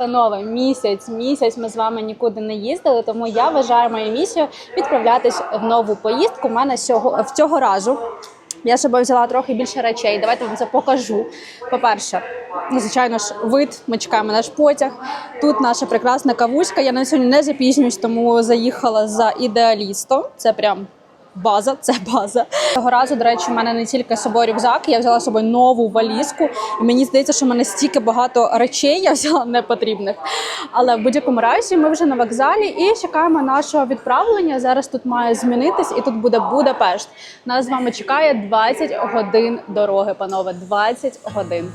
Панове, місяць, місяць ми з вами нікуди не їздили, тому я вважаю мою місію відправлятись в нову поїздку. У мене сього в цього разу. Я собою взяла трохи більше речей. Давайте вам це покажу. По-перше, звичайно ж, вид. Ми чекаємо наш потяг. Тут наша прекрасна кавуська. Я на сьогодні не запізнююсь, тому заїхала за ідеалістом. Це прям база, це база. Цього разу, до речі, в мене не тільки з собою рюкзак, я взяла з собою нову валізку. І мені здається, що в мене стільки багато речей я взяла непотрібних. Але в будь-якому разі ми вже на вокзалі і чекаємо нашого відправлення. Зараз тут має змінитись, і тут буде Будапешт. Нас з вами чекає 20 годин дороги, панове. 20 годин.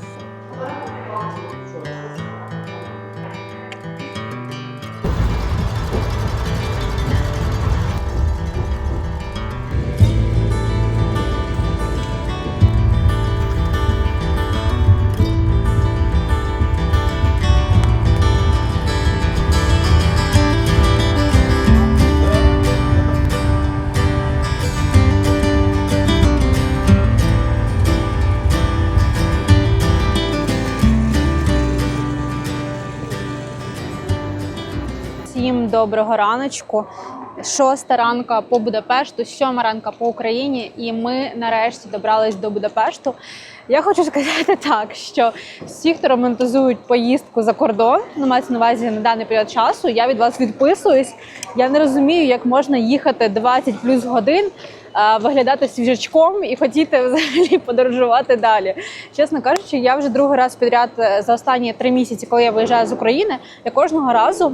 Доброго раночку. Шоста ранка по Будапешту, сьома ранка по Україні, і ми нарешті добрались до Будапешту. Я хочу сказати так, що всі, хто романтизують поїздку за кордон, ну мається на увазі на даний період часу, я від вас відписуюсь. Я не розумію, як можна їхати 20 плюс годин, виглядати свіжачком і хотіти взагалі подорожувати далі. Чесно кажучи, я вже другий раз підряд е, за останні три місяці, коли я виїжджаю з України, я кожного разу.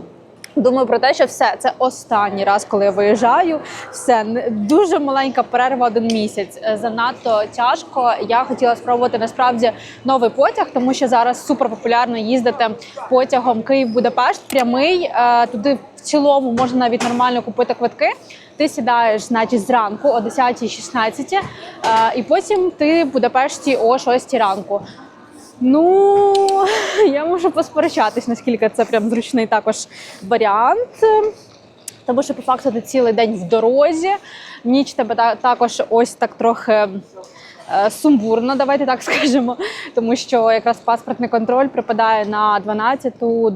Думаю про те, що все це останній раз, коли я виїжджаю. Все дуже маленька перерва один місяць. Е, Занадто тяжко. Я хотіла спробувати насправді новий потяг, тому що зараз супер популярно їздити потягом Київ-Будапешт. Прямий е, туди в цілому можна навіть нормально купити квитки. Ти сідаєш, значить, зранку о 10-16, е, і потім ти в Будапешті о 6 ранку. Ну, я можу посперечатись, наскільки це прям зручний також варіант. Тому що по факту ти цілий день в дорозі. Ніч тебе також ось так трохи е, сумбурно, давайте так скажемо. Тому що якраз паспортний контроль припадає на 12-2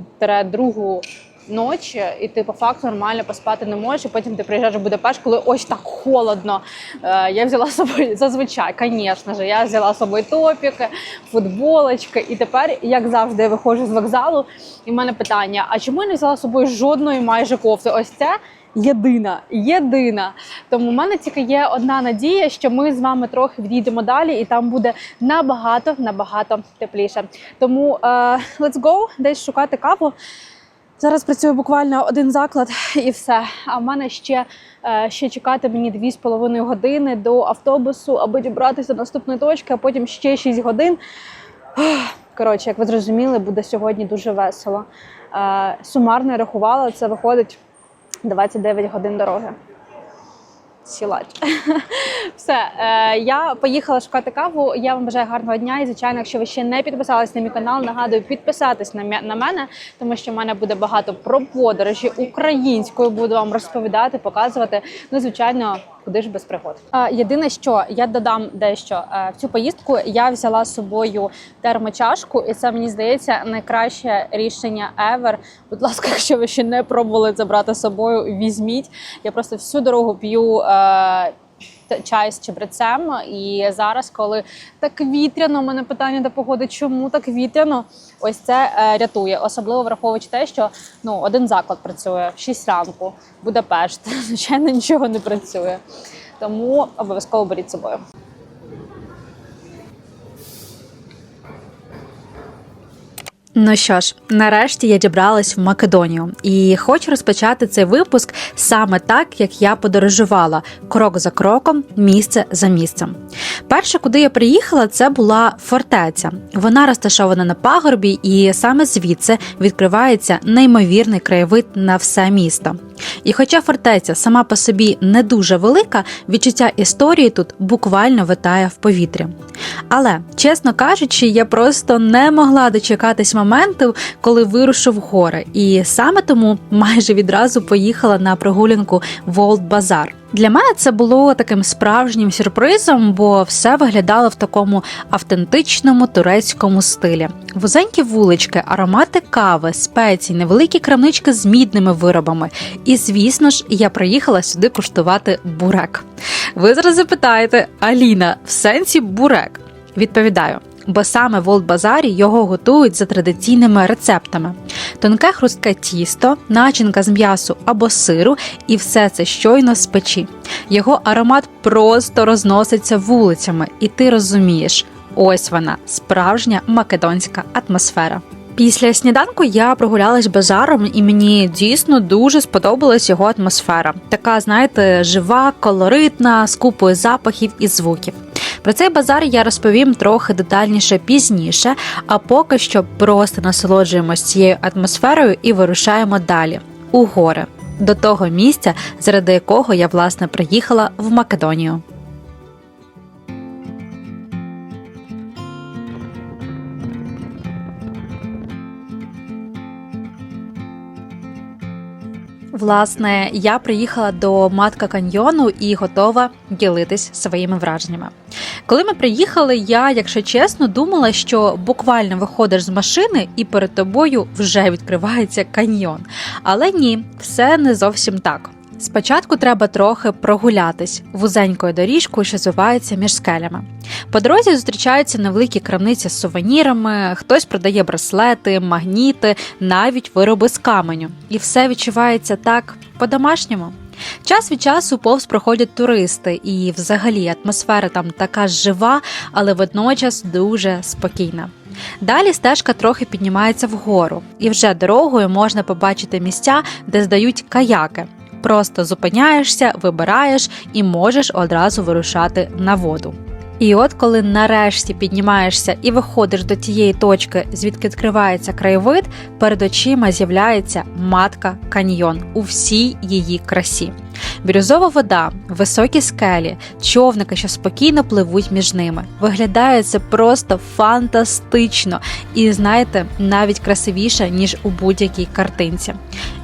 ночі, і ти по факту нормально поспати не можеш. І потім ти приїжджаєш в Будапешт, коли ось так холодно. Е, Я взяла з собою зазвичай, звісно ж, я взяла з собою топіки, футболочки. І тепер, як завжди, я виходжу з вокзалу, і в мене питання: а чому я не взяла з собою жодної майже кофти? Ось це. Єдина, єдина. Тому в мене тільки є одна надія, що ми з вами трохи відійдемо далі, і там буде набагато набагато тепліше. Тому е, let's go, десь шукати каву. Зараз працює буквально один заклад і все. А в мене ще, е, ще чекати мені 2,5 години до автобусу, аби дібратися до наступної точки, а потім ще 6 годин. Коротше, як ви зрозуміли, буде сьогодні дуже весело. Е, Сумарно я рахувала, це виходить 29 годин дороги. Сілач. Все, е, я поїхала шукати каву. Я вам бажаю гарного дня. І звичайно, якщо ви ще не підписались на мій канал, нагадую підписатись на, на мене, тому що в мене буде багато про подорожі українською. Буду вам розповідати, показувати. Ну, звичайно, куди ж без пригод. Е, єдине, що я додам дещо Е, в цю поїздку. Я взяла з собою термочашку, і це мені здається найкраще рішення ever. Будь ласка, якщо ви ще не пробували це брати з собою, візьміть. Я просто всю дорогу п'ю. Чай з чебрецем, і зараз, коли так вітряно, у мене питання до погоди, чому так вітряно? Ось це е, рятує, особливо враховуючи те, що ну один заклад працює в 6 ранку, Будапешт, звичайно, нічого не працює. Тому обов'язково беріть собою. Ну що ж, нарешті я дібралась в Македонію і хочу розпочати цей випуск саме так, як я подорожувала крок за кроком, місце за місцем. Перше, куди я приїхала, це була фортеця. Вона розташована на пагорбі, і саме звідси відкривається неймовірний краєвид на все місто. І хоча фортеця сама по собі не дуже велика, відчуття історії тут буквально витає в повітрі. Але, чесно кажучи, я просто не могла дочекатись моменту, коли вирушу в гори, і саме тому майже відразу поїхала на прогулянку в Олд Базар. Для мене це було таким справжнім сюрпризом, бо все виглядало в такому автентичному турецькому стилі. Вузенькі вулички, аромати кави, спеції, невеликі крамнички з мідними виробами. І звісно ж, я приїхала сюди куштувати бурек. Ви зараз запитаєте, Аліна, в сенсі бурек? Відповідаю. Бо саме в Олд-Базарі його готують за традиційними рецептами: тонке хрустке тісто, начинка з м'ясу або сиру, і все це щойно з печі. Його аромат просто розноситься вулицями, і ти розумієш, ось вона справжня македонська атмосфера. Після сніданку я прогулялась базаром, і мені дійсно дуже сподобалась його атмосфера. Така, знаєте, жива, колоритна, з купою запахів і звуків. Про цей базар я розповім трохи детальніше пізніше, а поки що просто насолоджуємось цією атмосферою і вирушаємо далі у гори, до того місця, заради якого я власне приїхала в Македонію. Власне, я приїхала до матка каньйону і готова ділитись своїми враженнями. Коли ми приїхали, я, якщо чесно, думала, що буквально виходиш з машини і перед тобою вже відкривається каньйон. Але ні, все не зовсім так. Спочатку треба трохи прогулятись вузенькою доріжкою, що звивається між скелями. По дорозі зустрічаються невеликі крамниці з сувенірами, хтось продає браслети, магніти, навіть вироби з каменю. І все відчувається так по-домашньому. Час від часу повз проходять туристи, і взагалі атмосфера там така жива, але водночас дуже спокійна. Далі стежка трохи піднімається вгору, і вже дорогою можна побачити місця, де здають каяки. Просто зупиняєшся, вибираєш і можеш одразу вирушати на воду. І от коли нарешті піднімаєшся і виходиш до тієї точки, звідки відкривається краєвид, перед очима з'являється матка каньйон у всій її красі. Бірюзова вода, високі скелі, човники, що спокійно пливуть між ними. Виглядає це просто фантастично і, знаєте, навіть красивіше, ніж у будь-якій картинці.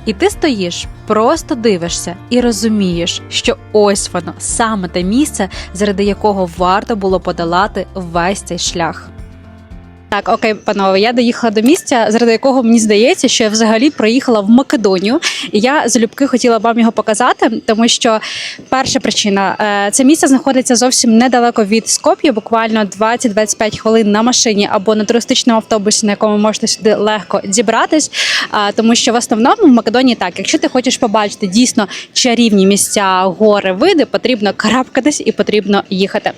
І ти стоїш, просто дивишся і розумієш, що ось воно саме те місце, заради якого варто було подолати весь цей шлях. Так, окей, панове, я доїхала до місця, заради якого мені здається, що я взагалі проїхала в Македонію. І я залюбки хотіла вам його показати, тому що перша причина е, це місце знаходиться зовсім недалеко від Скоп'я, буквально 20-25 хвилин на машині або на туристичному автобусі, на якому можете сюди легко зібратись. Тому що в основному в Македонії так, якщо ти хочеш побачити дійсно чарівні місця, гори, види, потрібно карабкатись і потрібно їхати.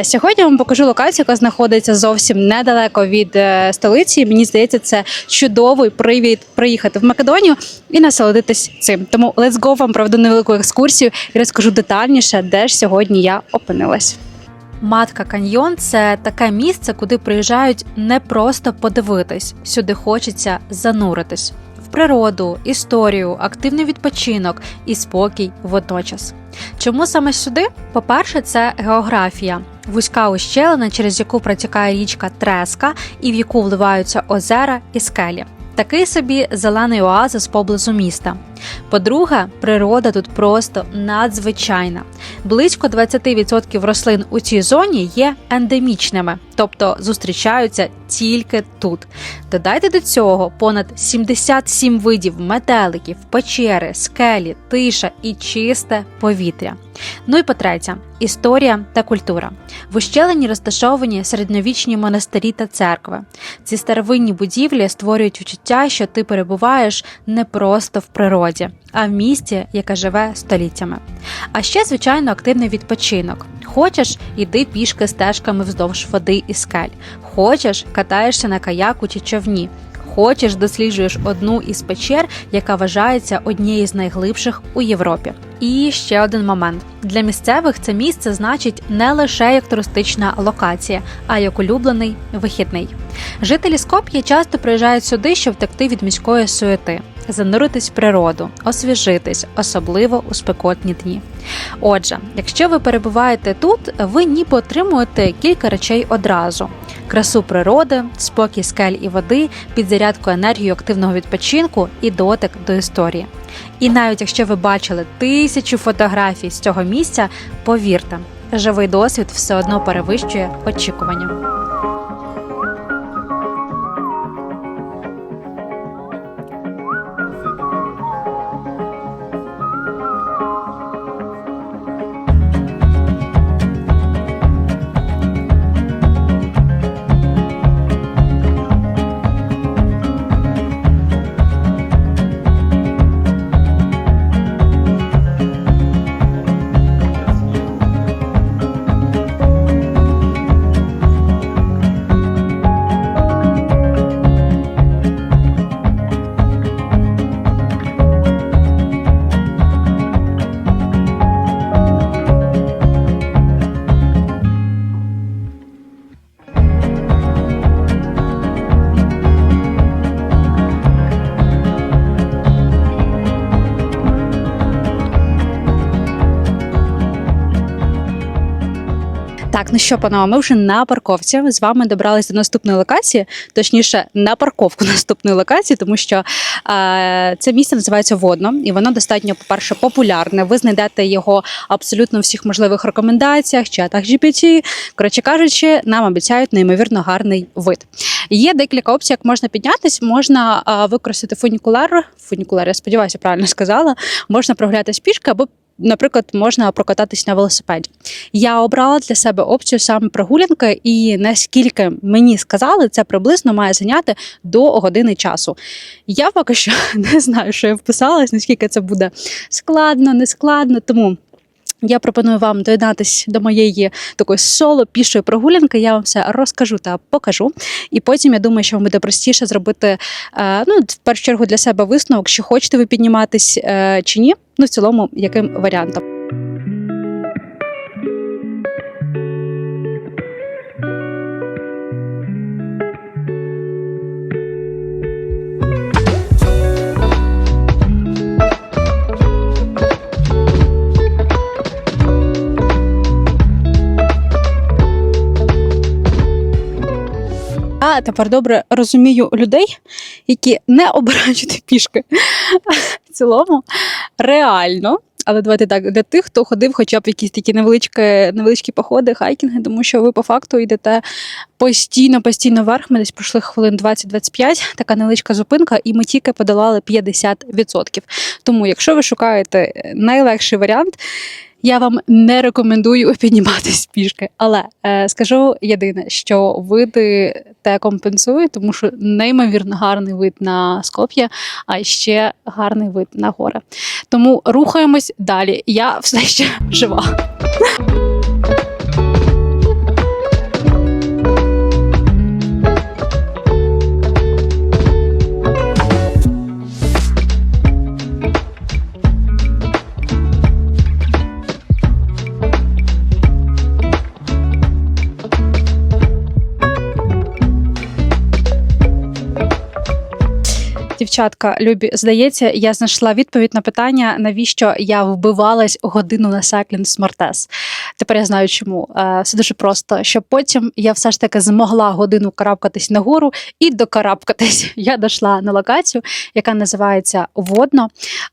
Е, Сьогодні я вам покажу локацію, яка знаходиться зовсім недалеко від е, столиці. Мені здається, це чудовий привід приїхати в Македонію і насолодитись цим. Тому let's go, вам проведу невелику екскурсію і розкажу детальніше, де ж сьогодні я опинилась. Матка каньйон це таке місце, куди приїжджають не просто подивитись. Сюди хочеться зануритись природу, історію, активний відпочинок і спокій водночас. Чому саме сюди? По-перше, це географія. Вузька ущелина, через яку протікає річка Треска і в яку вливаються озера і скелі. Такий собі зелений оазис поблизу міста. По-друге, природа тут просто надзвичайна. Близько 20% рослин у цій зоні є ендемічними, тобто зустрічаються тільки тут. Додайте до цього понад 77 видів метеликів, печери, скелі, тиша і чисте повітря. Ну і по-третє, історія та культура. В ущелині розташовані середньовічні монастирі та церкви. Ці старовинні будівлі створюють відчуття, що ти перебуваєш не просто в природі, а в місті, яке живе століттями. А ще, звичайно, активний відпочинок. Хочеш, іди пішки стежками вздовж води і скель. Хочеш, катаєшся на каяку чи човні. Хочеш, досліджуєш одну із печер, яка вважається однією з найглибших у Європі. І ще один момент: для місцевих це місце значить не лише як туристична локація, а як улюблений вихідний. Жителі Скоп'я часто приїжджають сюди, щоб втекти від міської суєти. Зануритись в природу, освіжитись, особливо у спекотні дні. Отже, якщо ви перебуваєте тут, ви ніби отримуєте кілька речей одразу: красу природи, спокій скель і води, підзарядку енергію активного відпочинку і дотик до історії. І навіть якщо ви бачили тисячу фотографій з цього місця, повірте, живий досвід все одно перевищує очікування. Ну що, панове, ми вже на парковці. З вами добралися до наступної локації, точніше, на парковку наступної локації, тому що е, це місце називається Водно, і воно достатньо, по-перше, популярне. Ви знайдете його абсолютно у всіх можливих рекомендаціях, чатах GPT. Коротше кажучи, нам обіцяють неймовірно гарний вид. Є декілька опцій, як можна піднятись. Можна е, використати фунікуляр. Фунікуляр, я сподіваюся, правильно сказала. Можна прогулятись пішки або. Наприклад, можна прокататись на велосипеді. Я обрала для себе опцію саме прогулянки, і наскільки мені сказали, це приблизно має зайняти до години часу. Я поки що не знаю, що я вписалась, наскільки це буде складно, не складно. Тому я пропоную вам доєднатися до моєї такої соло пішої прогулянки. Я вам все розкажу та покажу. І потім я думаю, що вам буде простіше зробити е, ну, в першу чергу для себе висновок, чи хочете ви підніматись е, чи ні. Ну, в цілому, яким варіантом. Я тепер добре розумію людей, які не обирають пішки. Цілому реально. Але давайте так, для тих, хто ходив хоча б якісь такі невеличкі, невеличкі походи, хайкінги, тому що ви по факту йдете постійно, постійно вверх. Ми десь пройшли хвилин 20-25, така невеличка зупинка, і ми тільки подолали 50%. Тому, якщо ви шукаєте найлегший варіант, я вам не рекомендую підніматись пішки, але е, скажу єдине, що види те компенсують, тому що неймовірно гарний вид на Скоп'я, а ще гарний вид на гори. Тому рухаємось далі. Я все ще жива. Дівчатка, любі, здається, я знайшла відповідь на питання, навіщо я вбивалась годину на Cycling Smartess. Тепер я знаю, чому. Е, Все дуже просто. Щоб потім я все ж таки змогла годину карабкатись нагору і докарабкатись. Я дійшла на локацію, яка називається Водно.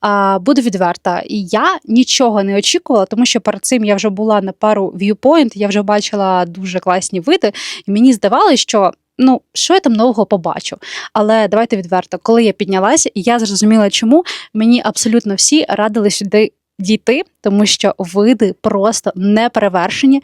Е, Буду відверта. І я нічого не очікувала, тому що перед цим я вже була на пару viewpoint, я вже бачила дуже класні види, і мені здавалося, що. Ну, що я там нового побачу? Але давайте відверто, коли я піднялася, я зрозуміла, чому мені абсолютно всі радили сюди дійти, тому що види просто не перевершені.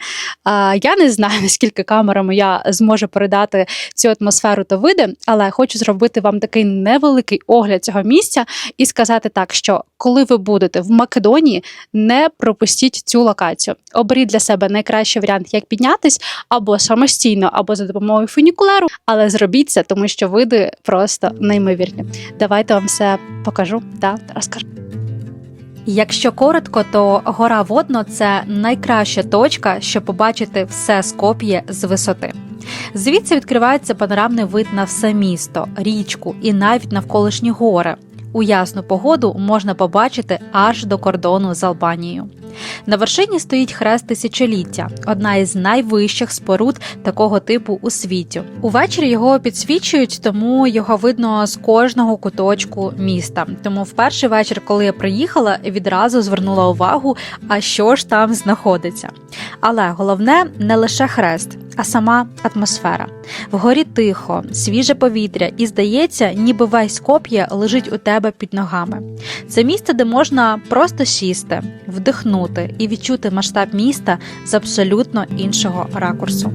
Я не знаю, наскільки камерами я зможу передати цю атмосферу та види, але хочу зробити вам такий невеликий огляд цього місця і сказати так, що коли ви будете в Македонії, не пропустіть цю локацію. Оберіть для себе найкращий варіант, як піднятись, або самостійно, або за допомогою фунікулеру, але зробіть це, тому що види просто неймовірні. Давайте вам все покажу та розкажу. Якщо коротко, то гора Водно це найкраща точка, щоб побачити все Скоп'є з висоти. Звідси відкривається панорамний вид на все місто, річку і навіть навколишні гори. У ясну погоду можна побачити аж до кордону з Албанією. На вершині стоїть хрест тисячоліття, одна із найвищих споруд такого типу у світі. Увечері його підсвічують, тому його видно з кожного куточку міста. Тому в перший вечір, коли я приїхала, відразу звернула увагу, а що ж там знаходиться. Але головне не лише хрест, а сама атмосфера. Вгорі тихо, свіже повітря, і здається, ніби весь Скоп'є лежить у тебе під ногами. Це місце, де можна просто сісти, вдихнути і відчути масштаб міста з абсолютно іншого ракурсу.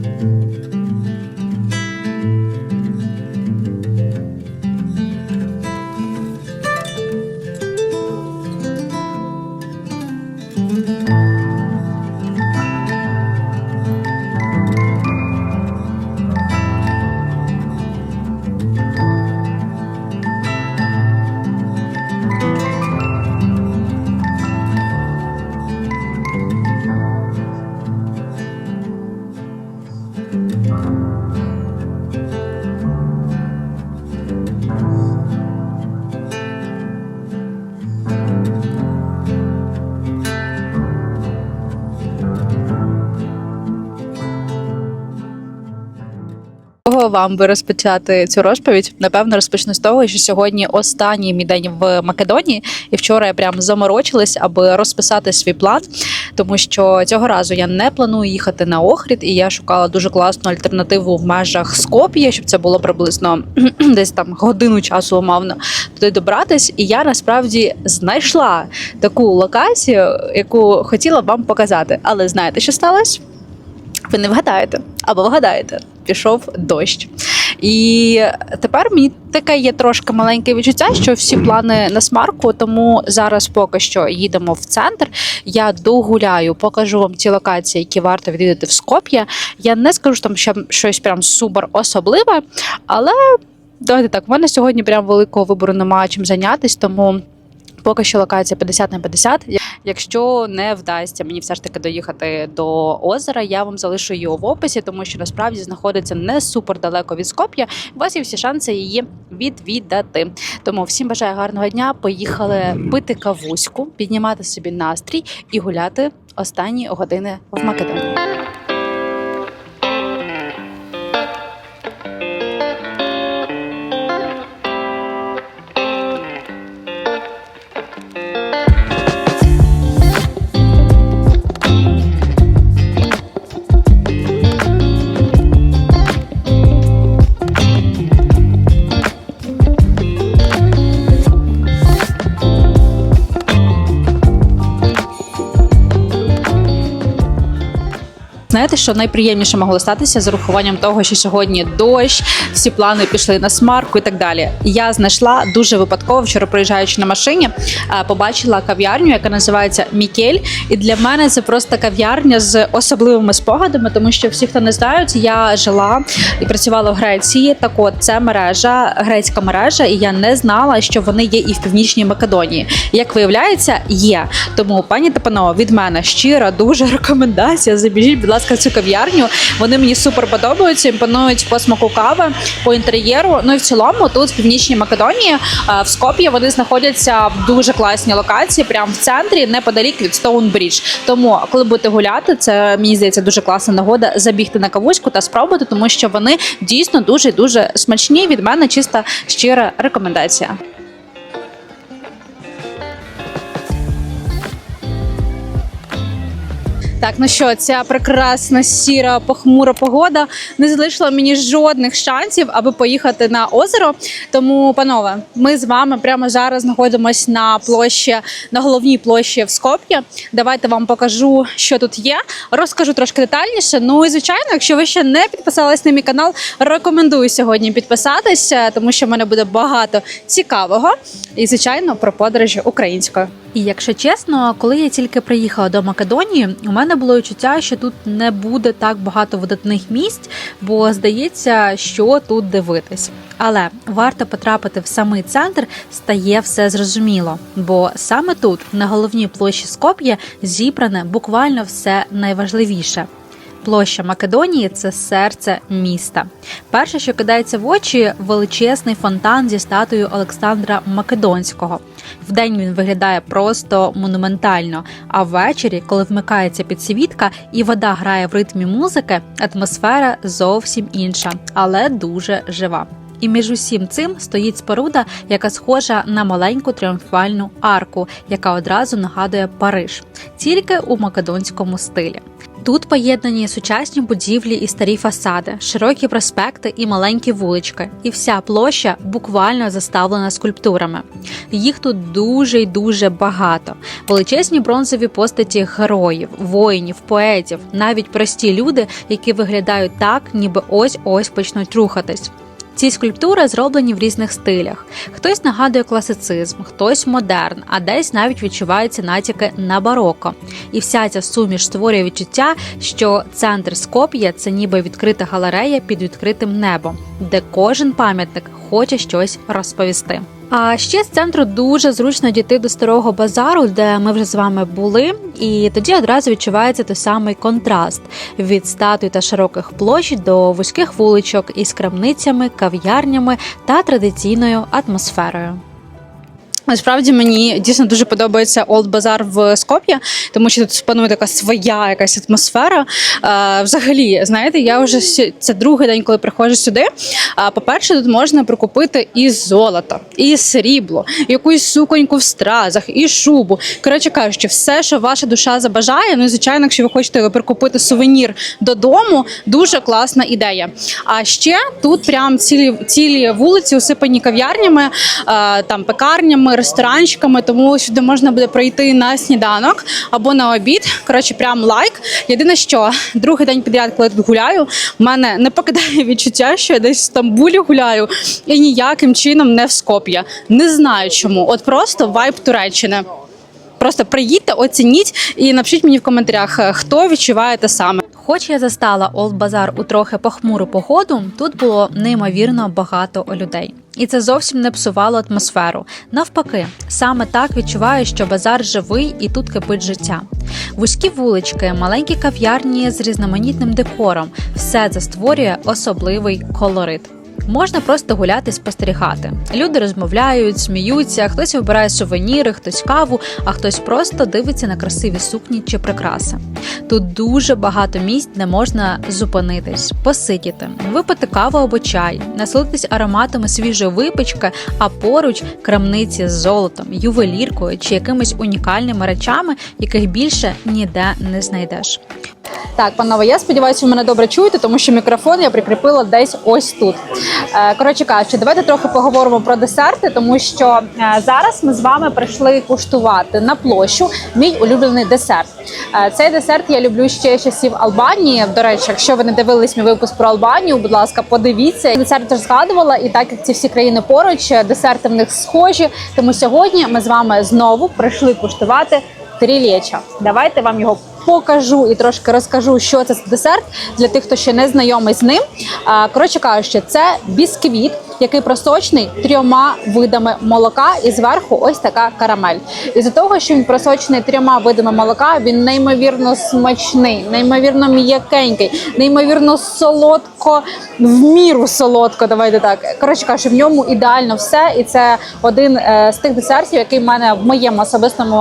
Вам би розпочати цю розповідь? Напевно, розпочну з того, що сьогодні останній мій день в Македонії, і вчора я прям заморочилась, аби розписати свій план, тому що цього разу я не планую їхати на Охрід, і я шукала дуже класну альтернативу в межах Скоп'я, щоб це було приблизно десь там годину часу умовно туди добратись. І я насправді знайшла таку локацію, яку хотіла вам показати. Але знаєте, що сталося? Ви не вгадаєте або вгадаєте, пішов дощ. І тепер мені таке є трошки маленьке відчуття, що всі плани на смарку, тому зараз поки що їдемо в центр. Я догуляю, покажу вам ті локації, які варто відвідати в Скоп'я. Я не скажу там що щось прям супер особливе, але давайте так, в мене сьогодні прям великого вибору немає чим зайнятися, тому. Поки що локація 50 на 50. Якщо не вдасться мені все ж таки доїхати до озера, я вам залишу її в описі, тому що насправді знаходиться не супер далеко від Скоп'я. У вас є всі шанси її відвідати. Тому всім бажаю гарного дня. Поїхали пити кавуську, піднімати собі настрій і гуляти останні години в Македонії. Що найприємніше могло статися з урахуванням того, що сьогодні дощ, всі плани пішли на смарку і так далі. Я знайшла дуже випадково, вчора проїжджаючи на машині, е, побачила кав'ярню, яка називається Мікель. І для мене це просто кав'ярня з особливими спогадами, тому що всі, хто не знають, я жила і працювала в Греції. Так от це мережа, грецька мережа, і я не знала, що вони є і в північній Македонії. Як виявляється, є. Тому, пані та панове, від мене щира дуже рекомендація. Забіжіть, будь ласка, в кав'ярню. Вони мені супер подобаються, імпонують по смаку кави, по інтер'єру. Ну і в цілому, тут в північній Македонії, е, в Скоп'ї, вони знаходяться в дуже класній локації, прямо в центрі, неподалік від Стоунбрідж. Тому, коли будете гуляти, це мені здається дуже класна нагода забігти на кавуську та спробувати, тому що вони дійсно дуже дуже смачні. Від мене чиста щира рекомендація. Так, ну що, ця прекрасна сіра похмура погода не залишила мені жодних шансів, аби поїхати на озеро. Тому, панове, ми з вами прямо зараз знаходимося на площі, на головній площі в Скоп'ї. Давайте вам покажу, що тут є. Розкажу трошки детальніше. Ну і звичайно, якщо ви ще не підписались на мій канал, рекомендую сьогодні підписатися, тому що в мене буде багато цікавого і, звичайно, про подорожі українською. І якщо чесно, коли я тільки приїхала до Македонії, у мене було відчуття, що тут не буде так багато видатних місць, бо здається, що тут дивитись. Але варто потрапити в самий центр, стає все зрозуміло. Бо саме тут, на головній площі Скоп'я, зібране буквально все найважливіше. Площа Македонії це серце міста. Перше, що кидається в очі, величезний фонтан зі статуєю Олександра Македонського. Вдень він виглядає просто монументально. А ввечері, коли вмикається підсвітка і вода грає в ритмі музики, атмосфера зовсім інша, але дуже жива. І між усім цим стоїть споруда, яка схожа на маленьку тріумфальну арку, яка одразу нагадує Париж, тільки у македонському стилі. Тут поєднані сучасні будівлі і старі фасади, широкі проспекти і маленькі вулички, і вся площа буквально заставлена скульптурами. Їх тут дуже й дуже багато. Величезні бронзові постаті героїв, воїнів, поетів, навіть прості люди, які виглядають так, ніби ось ось почнуть рухатись. Ці скульптури зроблені в різних стилях. Хтось нагадує класицизм, хтось модерн, а десь навіть відчуваються натяки на бароко. І вся ця суміш створює відчуття, що центр Скоп'я це ніби відкрита галерея під відкритим небом, де кожен пам'ятник хоче щось розповісти. А ще з центру дуже зручно дійти до старого базару, де ми вже з вами були, і тоді одразу відчувається той самий контраст від статуй та широких площ до вузьких вуличок із крамницями, кав'ярнями та традиційною атмосферою. Насправді мені дійсно дуже подобається Олд Базар в Скоп'я, тому що тут панує така своя якась атмосфера. Е, взагалі, знаєте, я вже це другий день, коли приходжу сюди. А по-перше, тут можна прикупити і золото, і срібло, якусь суконьку в стразах, і шубу. Коротше кажучи, все, що ваша душа забажає. Ну і звичайно, якщо ви хочете прикупити сувенір додому, дуже класна ідея. А ще тут прям цілі цілі вулиці усипані кав'ярнями, е, там пекарнями, ресторанчиками. Тому сюди можна буде прийти на сніданок або на обід. Коротше, прям лайк. Єдине, що другий день підряд, коли я тут гуляю, в мене не покидає відчуття, що я десь в Стамбулі гуляю і ніяким чином не в Скоп'я. Не знаю чому. От просто вайб Туреччини. Просто приїдьте, оцініть і напишіть мені в коментарях, е, хто відчуває те саме. Хоч я застала Олд Базар у трохи похмуру погоду, тут було неймовірно багато людей. І це зовсім не псувало атмосферу. Навпаки, саме так відчуваю, що базар живий і тут кипить життя. Вузькі вулички, маленькі кав'ярні з різноманітним декором все це створює особливий колорит. Можна просто гуляти, спостерігати. Люди розмовляють, сміються, хтось вибирає сувеніри, хтось каву, а хтось просто дивиться на красиві сукні чи прикраси. Тут дуже багато місць, де можна зупинитись, посидіти, випити каву або чай, насолодитись ароматами свіжої випічки, а поруч крамниці з золотом, ювеліркою чи якимись унікальними речами, яких більше ніде не знайдеш. Так, панове, я сподіваюся, ви мене добре чуєте, тому що мікрофон я прикріпила десь ось тут. Е, Коротше кажучи, давайте трохи поговоримо про десерти, тому що е, зараз ми з вами прийшли куштувати на площу мій улюблений десерт. Е, Цей десерт я люблю ще часів Албанії. До речі, якщо ви не дивились мій випуск про Албанію, будь ласка, подивіться. Десерт теж згадувала, і так як ці всі країни поруч, десерти в них схожі. Тому сьогодні ми з вами знову прийшли куштувати трілєча. Давайте вам його покажу і трошки розкажу, що це за десерт для тих, хто ще не знайомий з ним. Коротше кажучи, це бісквіт, який просочений трьома видами молока, і зверху ось така карамель. І за того, що він просочений трьома видами молока, він неймовірно смачний, неймовірно м'якенький, неймовірно солодко, в міру солодко. Давайте так. Коротше кажучи, в ньому ідеально все, і це один е, з тих десертів, який в мене в моєму особистому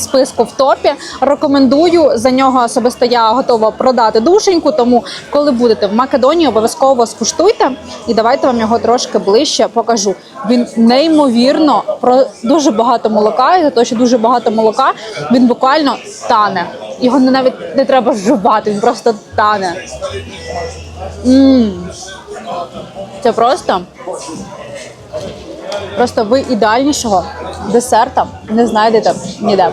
списку в топі. Рекомендую за нього особисто я готова продати душеньку. Тому, коли будете в Македонії, обов'язково скуштуйте і давайте вам його трошки ближче покажу. Він неймовірно про дуже багато молока, і за те, що дуже багато молока, він буквально тане. Його не- навіть не треба жувати, він просто тане. М. Це просто. Просто ви ідеальнішого десерта не знайдете ніде.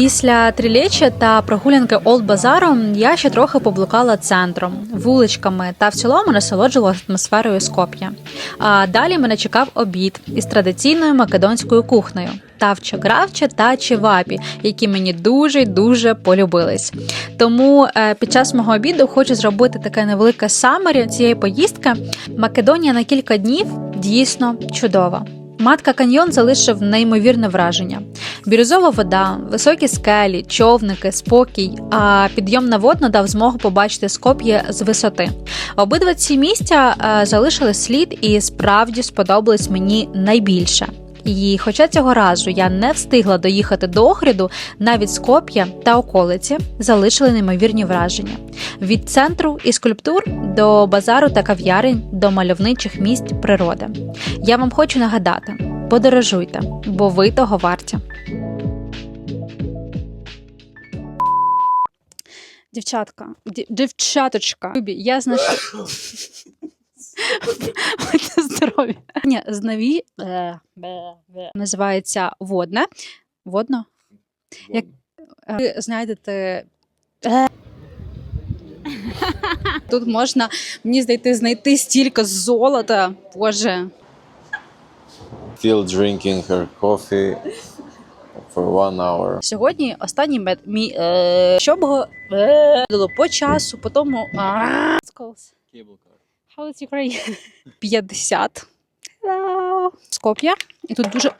Після трілечі та прогулянки Олд Базаром я ще трохи поблукала центром, вуличками та в цілому насолоджувалася атмосферою Скоп'я. А далі мене чекав обід із традиційною македонською кухнею тавча гравча та чевапі, які мені дуже дуже полюбились. Тому е, під час мого обіду хочу зробити таке невелике самері цієї поїздки. Македонія на кілька днів дійсно чудова. Матка каньйон залишив неймовірне враження: бірюзова вода, високі скелі, човники, спокій. А підйом на водно дав змогу побачити Скоп'є з висоти. Обидва ці місця е, залишили слід і справді сподобались мені найбільше. І хоча цього разу я не встигла доїхати до Охриду, навіть Скоп'я та околиці залишили неймовірні враження від центру і скульптур до базару та кав'ярень до мальовничих місць природи. Я вам хочу нагадати: подорожуйте, бо ви того варті. Дівчатка, дів- дівчаточка, Любі, я знайшла. Будьте здорові. Ні, знаві е, називається водне. Водно? Як е, ви знайдете. е. Тут можна мені знайти знайти стільки золота. Боже. Still drinking her coffee for one hour. Сьогодні останній мед мій е, що б е, було по часу, по тому. А, How is Ukraine? 50. Hello. Скоп'я. І тут дуже